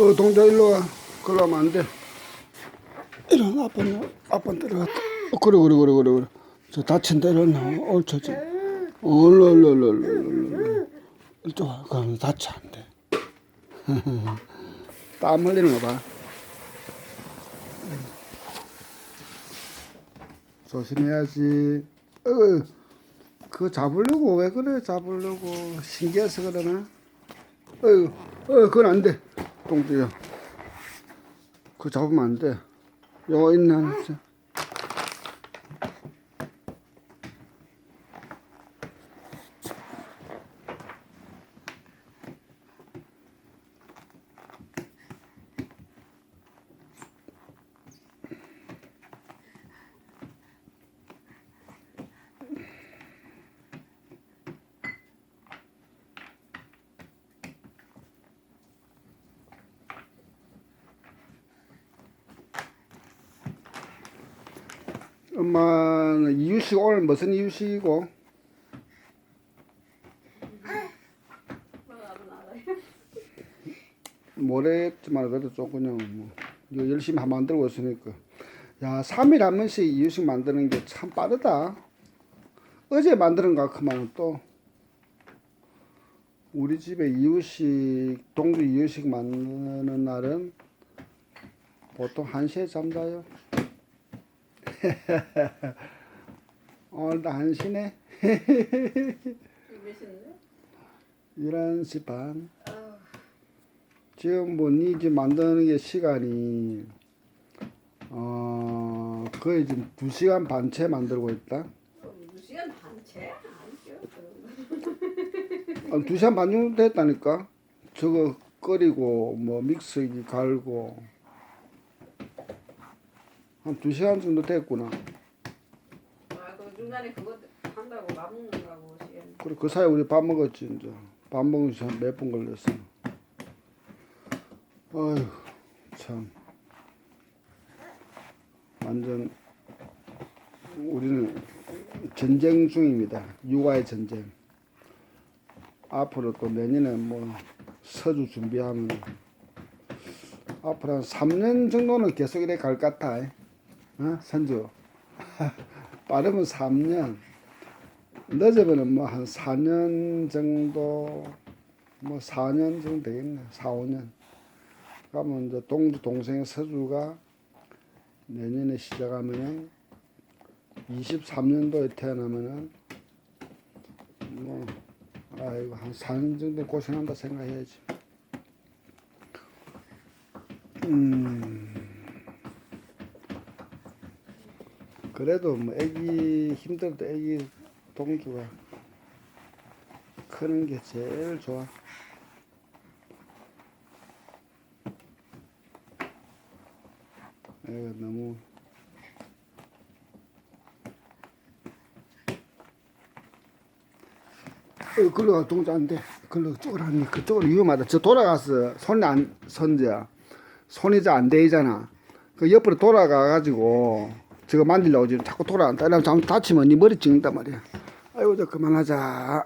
어, 동자 일로 와. 그러면 안 돼. 이런 아빠는, 아빠 들어갔다. 어, 그래 그래 그래 그래 그래. 저 다친 데는 옳죠 지 얼른 얼른 얼른 얼른 얼른 이쪽 와. 그럼 다치 안 돼. 땀 흘리는 거 봐. 조심해야지. 어, 그거 잡으려고 왜 그래? 잡으려고. 신기해서 그러나? 어휴 어 그건 안 돼 똥띠야 그거 잡으면 안돼. 요 있나 엄마는 이유식 오늘 무슨 이유식이고? 모레쯤만 그래도 좀 그냥 뭐 열심히 한 만들고 있으니까. 야 3일 한 번씩 이유식 만드는 게 참 빠르다. 어제 만드는 거 그만 또. 우리 집에 이유식 동주 이유식 만드는 날은 보통 1시에 잠자요 오늘도 한시네 몇 시인데? 11시 반 아, 지금 뭐니 집 만드는 게 시간이 어 거의 지금 2시간 반채 만들고 있다 두 시간 반채? 아니죠. 한 2시간 반 정도 됐다니까 저거 끓이고 뭐 믹서기 갈고 한 2시간 정도 됐구나. 아, 그 중간에 그거 한다고 맛먹는다고 시간. 그래 그 사이에 우리 밥 먹었지 이제. 밥 먹은 지몇 분 걸렸어. 아휴 참. 완전 우리는 전쟁 중입니다. 육아의 전쟁. 앞으로 또 내년에 뭐 서주 준비하면 앞으로 한 3년 정도는 계속 이래 갈 것 같아 어? 선주 빠르면 3년 늦으면은 뭐한 4년 정도 뭐 4년 정도 되겠네. 4, 5년. 그러면 이제 동주 동생 서주가 내년에 시작하면은 23년도에 태어나면은 뭐 아이고 한 4년 정도 고생한다 생각해야지. 음 그래도 뭐 애기 힘들도 애기 동주가 크는 게 제일 좋아. 애가 너무 어, 글로 동자 안 돼. 글로 쪽으로 하니 그쪽으로 위험하다. 저 돌아가서 손이 안 선자 손이 잘안 대잖아. 그 옆으로 돌아가 가지고 저거 만지려고 지금 자꾸 돌아간다. 이러면 다치면 네 머리 찍는단 말이야. 아이고 저 그만하자.